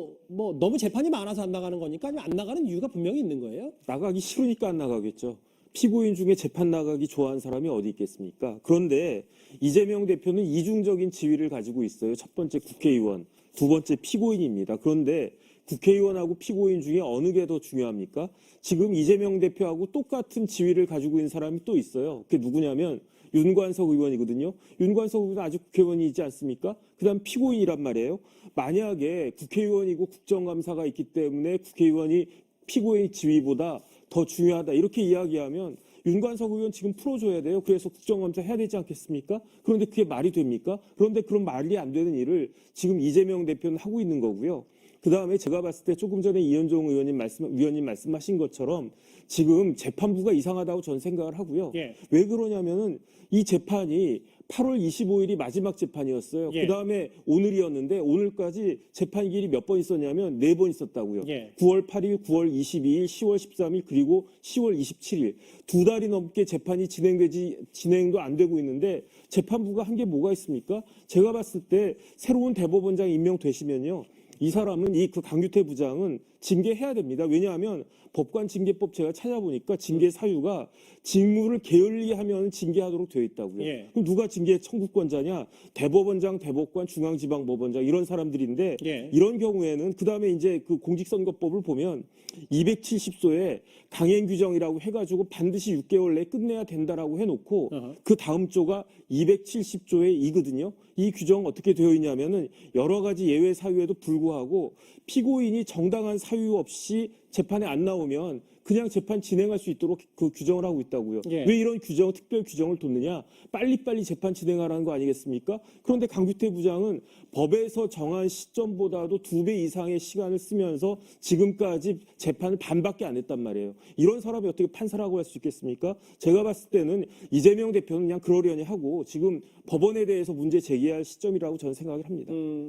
뭐, 뭐 너무 재판이 많아서 안 나가는 거니까 아니면 안 나가는 이유가 분명히 있는 거예요. 나가기 싫으니까 안 나가겠죠. 피고인 중에 재판 나가기 좋아하는 사람이 어디 있겠습니까? 그런데 이재명 대표는 이중적인 지위를 가지고 있어요. 첫 번째 국회의원, 두 번째 피고인입니다. 그런데 국회의원하고 피고인 중에 어느 게 더 중요합니까? 지금 이재명 대표하고 똑같은 지위를 가지고 있는 사람이 또 있어요. 그게 누구냐면 윤관석 의원이거든요. 윤관석 의원은 아직 국회의원이지 않습니까? 그다음 피고인이란 말이에요. 만약에 국회의원이고 국정감사가 있기 때문에 국회의원이 피고인 지위보다 더 중요하다 이렇게 이야기하면 윤관석 의원 지금 풀어줘야 돼요. 그래서 국정감사 해야 되지 않겠습니까? 그런데 그게 말이 됩니까? 그런데 그런 말이 안 되는 일을 지금 이재명 대표는 하고 있는 거고요. 그 다음에 제가 봤을 때 조금 전에 이현종 의원님 말씀, 위원님 말씀하신 것처럼 지금 재판부가 이상하다고 저는 생각을 하고요. 예. 왜 그러냐면은 이 재판이 8월 25일이 마지막 재판이었어요. 예. 그 다음에 오늘이었는데 오늘까지 재판 길이 몇 번 있었냐면 네 번 있었다고요. 예. 9월 8일, 9월 22일, 10월 13일 그리고 10월 27일 두 달이 넘게 재판이 진행되지 진행도 안 되고 있는데 재판부가 한 게 뭐가 있습니까? 제가 봤을 때 새로운 대법원장 임명되시면요. 이 사람은 이 그 강규태 부장은 징계해야 됩니다. 왜냐하면 법관 징계법 제가 찾아보니까 징계 사유가 직무를 게을리 하면 징계하도록 되어 있다고요. 예. 그럼 누가 징계 청구권자냐? 대법원장, 대법관, 중앙지방법원장 이런 사람들인데 예. 이런 경우에는 그 다음에 이제 그 공직선거법을 보면 270조에 강행 규정이라고 해 가지고 반드시 6개월 내에 끝내야 된다라고 해 놓고 어허. 그 다음 조가 270조에 이거든요. 이 규정 어떻게 되어 있냐면은 여러 가지 예외 사유에도 불구하고 피고인이 정당한 사유 없이 재판에 안 나오면 그냥 재판 진행할 수 있도록 그 규정을 하고 있다고요. 예. 왜 이런 규정, 특별 규정을 뒀느냐? 빨리빨리 재판 진행하라는 거 아니겠습니까? 그런데 강규태 부장은 법에서 정한 시점보다도 두 배 이상의 시간을 쓰면서 지금까지 재판을 반밖에 안 했단 말이에요. 이런 사람이 어떻게 판사라고 할 수 있겠습니까? 제가 봤을 때는 이재명 대표는 그냥 그러려니 하고 지금 법원에 대해서 문제 제기할 시점이라고 저는 생각을 합니다. 음,